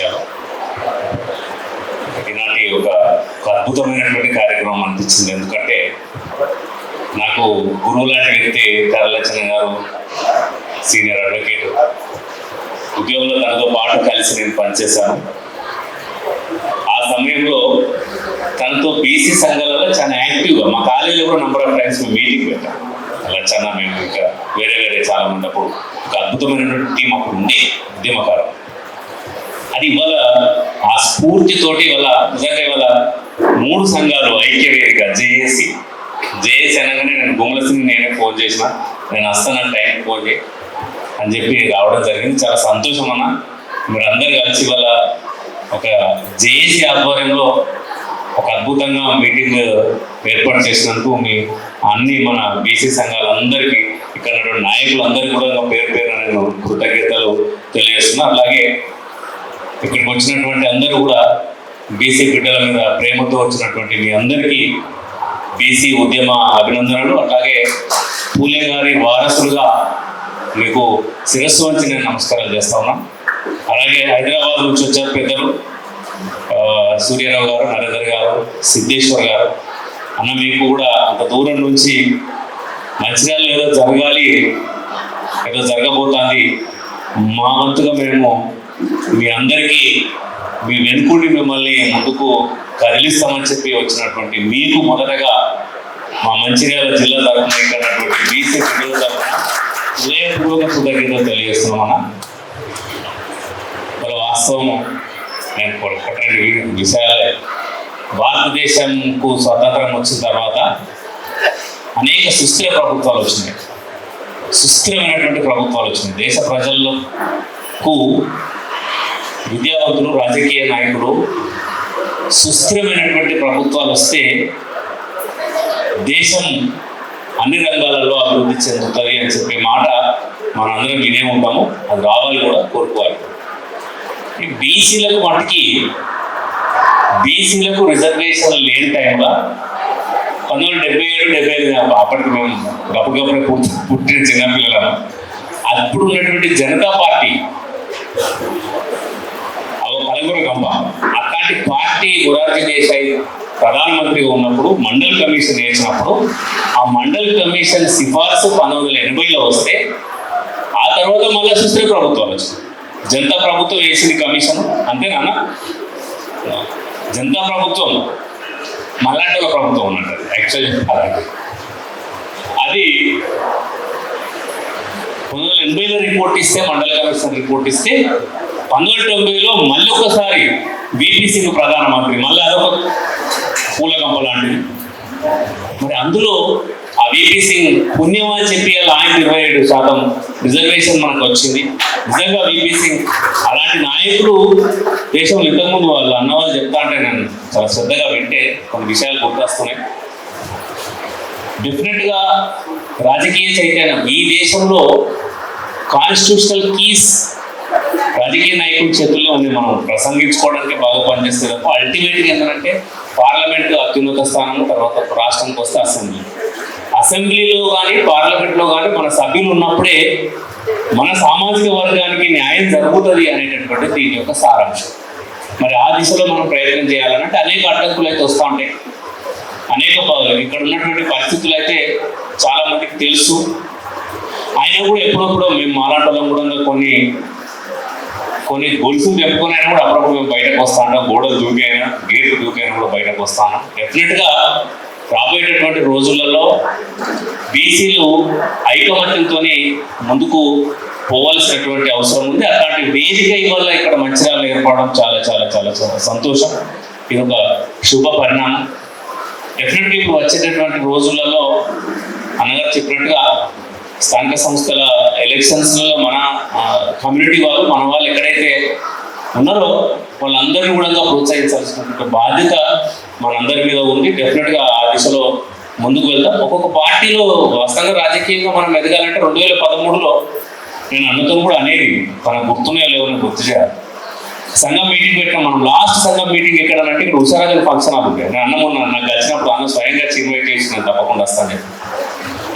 విద్యా ఈనాటి ఒక అద్భుతమైనటువంటి కార్యక్రమం అనిపించింది. ఎందుకంటే నాకు గురువు లాంటి వ్యక్తి కరలచన గారు సీనియర్ అడ్వకేట్. ఉద్యోగంలో తనతో పాటు కలిసి నేను పనిచేశాను. ఆ సమయంలో తనతో బీసీ సంఘాలలో చాలా యాక్టివ్గా మా కాలేజీలో కూడా నంబర్ ఆఫ్ టైమ్స్ మేము మీటింగ్ పెట్టాం. అలా చాలా మేము ఇంకా వేరే వేరే చాలా మంది అప్పుడు ఒక అద్భుతమైనటువంటి టీం అప్పుడు ఉండే ఉద్యమకారం అది ఇవాళ ఆ స్ఫూర్తితోటి ఇవాళ నిజంగా ఇవాళ మూడు సంఘాలు ఐక్య వేదిక జేఏసి. జేఏసి అనగానే నేను గుమ్మలసింగ్ నేనే ఫోన్ చేసిన. నేను వస్తాను టైం ఫోన్ చేయి అని చెప్పి రావడం జరిగింది. చాలా సంతోషం అన్న. మీరందరూ కలిసి ఇవాళ ఒక జేఏసీ ఆధ్వర్యంలో ఒక అద్భుతంగా మీటింగ్ ఏర్పాటు చేసినందుకు మీ అన్ని మన బీసీ సంఘాలందరికీ ఇక్కడ నాయకులందరికీ కూడా పేరు పేరు నేను కృతజ్ఞతలు తెలియజేస్తున్నా. అలాగే ఇక్కడికి వచ్చినటువంటి అందరూ కూడా బీసీ బిడ్డల మీద ప్రేమతో వచ్చినటువంటి మీ అందరికీ బీసీ ఉద్యమ అభినందనలు. అలాగే పూలే గారి వారసులుగా మీకు శిరస్సు వంచి నేను నమస్కారాలు చేస్తా ఉన్నాను అలాగే హైదరాబాద్ నుంచి వచ్చారు పెద్దలు సూర్యారావు గారు నరేందర్ గారు సిద్ధేశ్వర్ గారు. అన్న మీకు కూడా అంత దూరం నుంచి మంచిర్యాలలో ఏదో జరగాలి ఏదో జరగబోతుంది మా వంతుగా మేము మీ అందరికీ మీ వెనుకుండి మిమ్మల్ని ముందుకు కదిలిస్తామని చెప్పి వచ్చినటువంటి మీకు మొదటగా మా మంచిర్యాల జిల్లా తరఫున ఇక్కడ బీసీ బిడ్డల తరఫున హృదయపూర్వక కృతజ్ఞతలు తెలియజేస్తున్నామన్నా. మరి వాస్తవం నేను ఒకటి విషయాలే భారతదేశంకు స్వతంత్రం వచ్చిన తర్వాత అనేక సుస్థిర ప్రభుత్వాలు వచ్చినాయి. సుస్థిరమైనటువంటి ప్రభుత్వాలు వచ్చినాయి. దేశ ప్రజలకు విద్యావంతులు రాజకీయ నాయకులు సుస్థిరమైనటువంటి ప్రభుత్వాలు వస్తే దేశం అన్ని రంగాలలో అభివృద్ధి చెందుతుంది అని చెప్పే మాట మనందరం వినే ఉంటాము. అది రావాలి కూడా కోరుకోవాలి. బీసీలకు మటుకి బీసీలకు రిజర్వేషన్ లేని టైంలో పంతొమ్మిది వందల డెబ్బై ఏడు డెబ్బై ఐదు అప్పటికి మేము గప్పగప్పుడే పుట్టి పుట్టిన చిన్నపిల్లలను అప్పుడు ఉన్నటువంటి జనతా పార్టీ అవి గంప అట్లాంటి పార్టీ గురార్జీ దేశాయి ప్రధానమంత్రి ఉన్నప్పుడు మండల్ కమిషన్ వేసినప్పుడు ఆ మండల్ కమిషన్ సిఫార్సు పంతొమ్మిది వందల ఎనభైలో వస్తే ఆ తర్వాత మళ్ళీ సుస్థిర ప్రభుత్వాలు వచ్చింది జనతా ప్రభుత్వం వేసింది కమిషన్. అంతేనా జనతా ప్రభుత్వం మల్లాటల ప్రభుత్వం ఉన్నట్టు యాక్చువల్ చెప్పాలంటే అది. పంతొమ్మిది వందల ఎనభైలో రిపోర్ట్ ఇస్తే మండల కమిషన్ రిపోర్ట్ ఇస్తే పంతొమ్మిది తొంభైలో మళ్ళీ ఒకసారి బీపీ సింగ్ ప్రధానమంత్రి మళ్ళీ అదొక పూలగంప లాంటిది. మరి అందులో ఆ వీపీ సింగ్ పుణ్యం అని చెప్పి ఆయన ఇరవై ఏడు శాతం రిజర్వేషన్ మనకు వచ్చింది. నిజంగా వీపీ సింగ్ అలాంటి నాయకులు దేశంలో ఇంతకుముందు వాళ్ళు అన్న వాళ్ళు చెప్తా అంటే నేను చాలా శ్రద్ధగా వింటే కొన్ని విషయాలు గుర్తొస్తున్నాయి. డెఫినెట్గా రాజకీయ చైతన్యం ఈ దేశంలో కాన్స్టిట్యూషనల్ కీస్ రాజకీయ నాయకుల చేతుల్లో ఉంది మనం. ప్రసంగించుకోవడానికి బాగా పనిచేస్తుంది తప్ప అల్టిమేట్గా ఏంటంటే పార్లమెంట్ అత్యున్నత స్థానం తర్వాత రాష్ట్రానికి వస్తే అసెంబ్లీ. అసెంబ్లీలో కానీ పార్లమెంట్లో కానీ మన సభ్యులు ఉన్నప్పుడే మన సామాజిక వర్గానికి న్యాయం జరుగుతుంది అనేటటువంటి దీని యొక్క సారాంశం. మరి ఆ దిశలో మనం ప్రయత్నం చేయాలంటే అనేక అడ్డంకులు అయితే వస్తూ ఉంటాయి. అనేక ఇక్కడ ఉన్నటువంటి పరిస్థితులు అయితే చాలా మందికి తెలుసు. అయినా కూడా ఎప్పుడప్పుడు మేము మాలాటలో కూడా కొన్ని కొన్ని గొలుసులు చెప్పుకునే కూడా అప్పుడప్పుడు మేము బయటకు వస్తాను గోడలు దూకైనా గేట్లు దూకైనా కూడా బయటకు వస్తాను డెఫినెట్గా రాబోయేటటువంటి రోజులలో బీసీలు ఐకమత్యంతో ముందుకు పోవాల్సినటువంటి అవసరం ఉంది. అట్లాంటి వేదిక వల్ల ఇక్కడ మంచిర్యాలు ఏర్పడడం చాలా చాలా చాలా చాలా సంతోషం. ఇది ఒక శుభ పరిణామం. డెఫినెట్గా ఇప్పుడు వచ్చేటటువంటి రోజులలో అనగా చెప్పినట్టుగా స్థానిక సంస్థల ఎలక్షన్స్లలో మన కమ్యూనిటీ వాళ్ళు మన వాళ్ళు ఎక్కడైతే ఉన్నారో వాళ్ళందరినీ కూడా ప్రోత్సహించాల్సినటువంటి బాధ్యత మనందరి మీద ఉంది. డెఫినెట్గా ఆ దిశలో ముందుకు వెళ్తాం. ఒక్కొక్క పార్టీలో వాస్తవంగా రాజకీయంగా మనం ఎదగాలంటే రెండు వేల పదమూడులో నేను అన్నతో కూడా అనేది తన గుర్తున్నాయో లేవని గుర్తు చేయాలి. సంఘం మీటింగ్ పెట్టిన మనం లాస్ట్ సంఘం మీటింగ్ ఎక్కడ అంటే ఇక్కడ ఉషారాజు ఫంక్షన్ హాల్ నేను అన్న మొన్న నాకు వచ్చినప్పుడు అన్న స్వయంగా ఇన్వైట్ చేసి నేను తప్పకుండా వస్తాను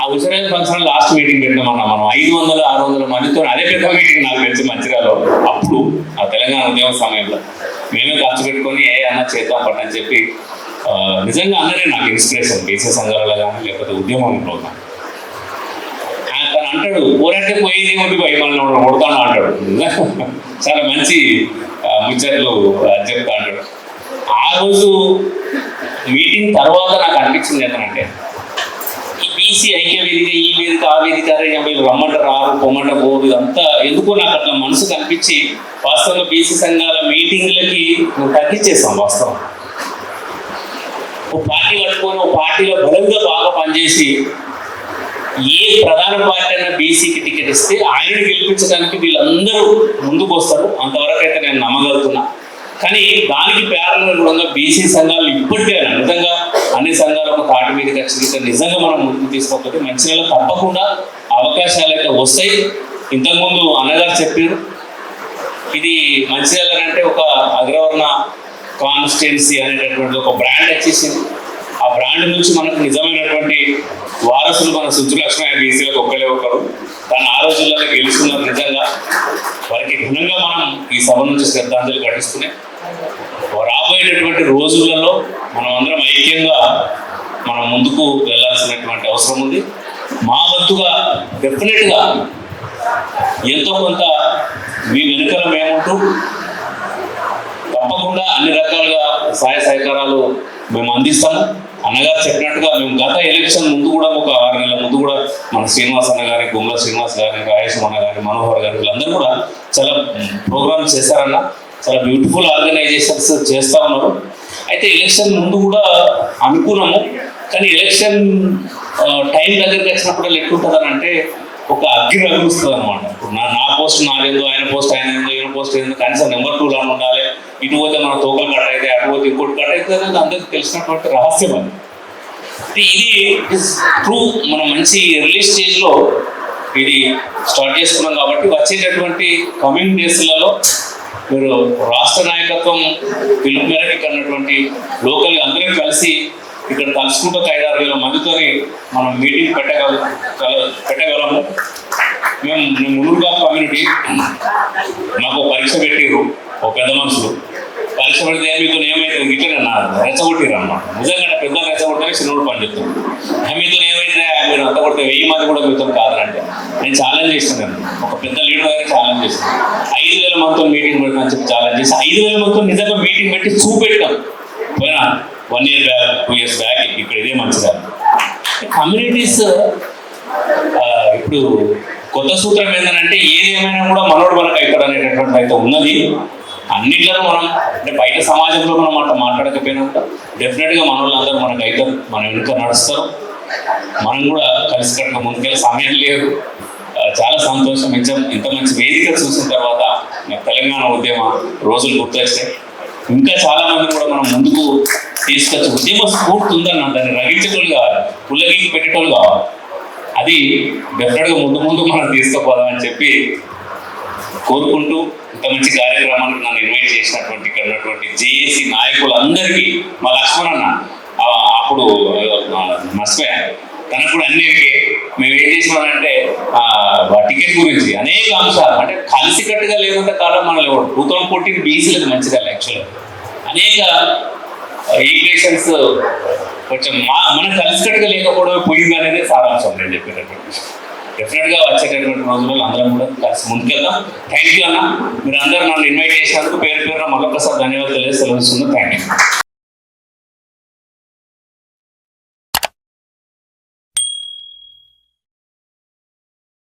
ఆ హుషరాజ్ ఫంక్షన్ లాస్ట్ మీటింగ్ పెట్టినామన్నా మనం. ఐదు వందల ఆరు వందల మందితో అదే పెద్ద మీటింగ్ నాకు తెలిసి మంచిర్యాలలో అప్పుడు ఆ తెలంగాణ ఉద్యమ సమయంలో మేమే ఖర్చు పెట్టుకొని ఏ అన్న చేద్దాం పట్టని అని చెప్పి నిజంగా అందరే నాకు ఇన్స్పిరేషన్ బీసీ సంఘాలలో కానీ లేకపోతే ఉద్యమంలో కానీ తను అంటాడు పోరాటే పోయేది ఒకటి పోయి మనల్ని కొడతాను అంటాడు. చాలా మంచి ముచ్చట్లు చెప్తా అంటాడు. ఆ రోజు మీటింగ్ తర్వాత నాకు అనిపించింది ఏంటంటే బీసీ ఐక్య వేదిక ఈ వేదిక ఆ వేదిక అరే రమ్మంట రారు పొమ్మంట పోరు ఇదంతా ఎందుకో నాకు అట్లా మనసు కనిపించి వాస్తవంగా బీసీ సంఘాల మీటింగ్లకి మేము తగ్గించేస్తాం వాస్తవం. ఓ పార్టీ పట్టుకొని ఓ పార్టీలో బలంగా బాగా పనిచేసి ఏ ప్రధాన పార్టీ అయినా బీసీకి టికెట్ ఇస్తే ఆయనని గెలిపించడానికి వీళ్ళందరూ ముందుకు వస్తారు. అంతవరకు అయితే నేను నమ్మగలుగుతున్నా. కానీ దానికి ప్రేరణ కూడా బీసీ సంఘాలు ఇప్పటికే నిజంగా అన్ని సంఘాలు ఒక తాటి మీదకి వచ్చి నిజంగా మనం ముందుకు తీసుకోకపోతే మంచి నెల తప్పకుండా అవకాశాలు అయితే వస్తాయి. ఇంతకుముందు అన్నగారు చెప్పారు ఇది మంచిర్యాల అంటే ఒక అగ్రవర్ణ కాన్స్టిట్యున్సీ అనేటటువంటి ఒక బ్రాండ్ వచ్చేసింది. ఆ బ్రాండ్ నుంచి మనకు నిజమైనటువంటి వారసులు మన సుజ్జులక్ష్మి బీసీలకు ఒక్కలే ఒకరు. తను ఆ రోజుల్లో గెలుస్తున్నారు నిజంగా. వారికి ఘనంగా మనం ఈ సభ నుంచి శ్రద్ధాంజలి ఘటిస్తున్నాయి. రాబోయేటటువంటి రోజులలో మనం అందరం ఐక్యంగా మనం ముందుకు వెళ్ళాల్సినటువంటి అవసరం ఉంది. మా వంతుగా డెఫినెట్గా ఎంతో కొంత మీ వెనుకల మేముంటూ తప్పకుండా అన్ని రకాలుగా సహాయ సహకారాలు మేము అందిస్తాము. అన్నగారు చెప్పినట్టుగా మేము గత ఎలక్షన్ ముందు కూడా ఒక ఆరు నెలల ముందు కూడా మన శ్రీనివాస్ అన్న గారి గుమ్మల శ్రీనివాస్ గారి రాయేష్ అన్న గారి మనోహర్ గారి వీళ్ళందరూ కూడా చాలా ప్రోగ్రామ్స్ చేశారన్న. చాలా బ్యూటిఫుల్ ఆర్గనైజేషన్స్ చేస్తూ ఉన్నారు. అయితే ఎలక్షన్ ముందు కూడా అనుకున్నాము. కానీ ఎలక్షన్ టైం దగ్గరికి వచ్చినప్పుడు ఎట్లుంటుంది అని అంటే ఒక అగ్గి రగులుస్తుంది అనమాట నా నా పోస్ట్ నాదేందో ఆయన పోస్ట్ ఆయన ఏందో ఈయన పోస్ట్ ఏందో కనీసం నెంబర్ టూ లాగా ఉండాలి. ఇటు పోతే మన తోకలు కట్ అయితే అటు పోతే ఇంకోటి కట్ అయితే అనేది అందరికి తెలిసినటువంటి రహస్యం అది. ఇది ట్రూ మన మంచి ఎర్లీ స్టేజ్లో ఇది స్టార్ట్ చేసుకున్నాం కాబట్టి వచ్చేటటువంటి కమింగ్ డేస్లలో మీరు రాష్ట్ర నాయకత్వం పిలుపు మేరకు ఇక్కడ ఉన్నటువంటి లోకల్ అందరం కలిసి ఇక్కడ కలుసుకుంటూ ఒక ఐదారు వేల మందితోని మనం మీటింగ్ పెట్టగల కల- పెట్టగలము. మేము మేము మునుగా కమ్యూనిటీ మాకు పరీక్ష పెట్టిరు ఒక పెద్ద మనుషులు. పరీక్ష పెడితే మీతో ఏమైతే ఇట్లనే నా రెచ్చగొట్టిరు అన్నమాట. నిజంగా పెద్ద రెచ్చగొట్టే చిన్నోడు పని చెప్తాను మీతో ఏమైతే మీరు అంత కొడితే వెయ్యి మంది కూడా మీతో కాదనంటే నేను ఛాలెంజ్ చేస్తున్నాను. ఒక పెద్ద లీడర్ గారికి ఛాలెంజ్ చేస్తున్నాను. ఐదు వేల మొత్తం మీటింగ్ పెడతాను చెప్పి ఛాలెంజ్ చేసి ఐదు వేల మొత్తం నిజంగా మీటింగ్ పెట్టి చూపెట్టాం. పోయినా one year back two years back ఇక్కడ ఇదే మంచిదా కమ్యూనిటీస్ ఇప్పుడు కొత్త సూత్రం ఏంటంటే ఏది ఏమైనా కూడా మనోడు మనకు అవుతాడు అనేటటువంటి అయితే ఉన్నది. అన్నిట్లలో మనం అంటే బయట సమాజంలో మనం అట్లా మాట్లాడకపోయినా డెఫినెట్గా మన వాళ్ళందరూ మనకు అయితే మన వెనుక నడుస్తారు. మనం కూడా కలిసికట్టుగా ముందుకెళ్ళే సమయం లేదు. చాలా సంతోషం. ఇంత ఇంత మంచి వేదిక చూసిన తర్వాత తెలంగాణ ఉద్యమ రోజులు గుర్తొచ్చాయి. ఇంకా చాలా మంది కూడా మనం ముందుకు తీసుకొచ్చి ఉద్యమ స్ఫూర్తి ఉందన్న దాన్ని రగించేటోళ్ళు కావాలి పుల్లగికి పెట్టేటోళ్ళు కావాలి. అది డెఫినెట్గా ముందు ముందు మనం తీసుకుపోదామని చెప్పి కోరుకుంటూ ఇంత మంచి కార్యక్రమానికి నన్ను ఇన్వైట్ చేసినటువంటి ఇక్కడ ఉన్నటువంటి జేఏసీ నాయకులందరికీ మా లక్ష్మణ్ అన్న అప్పుడు ఆ, మర్చిపోయాను తనకు కూడా అన్నిటికీ మేము ఏం చేసినామంటే ఆ, టికెట్ గురించి అనేక అంశాలు. అంటే కలిసికట్టుగా లేకుంటే కాలం మన లేవు టూ థౌసండ్ ఫోర్టీన్ బీసీలకు మంచిగా యాక్చువల్గా అనేక ఈక్వేషన్స్ కొంచెం మా మనం కలిసికట్టుగా లేకపోవడం పోయింది అనేది సారాంశం నేను చెప్పేటటువంటి విషయం డెఫినెట్గా వచ్చేటటువంటి రోజుల్లో అందరం కూడా కలిసి ముందుకెళ్దాం. థ్యాంక్ యూ అన్న. మీరు అందరూ నన్ను ఇన్వైట్ చేసినందుకు పేరు పేరు మరొకసారి ధన్యవాదాలు తెలియజేస్తున్నాను థ్యాంక్ యూ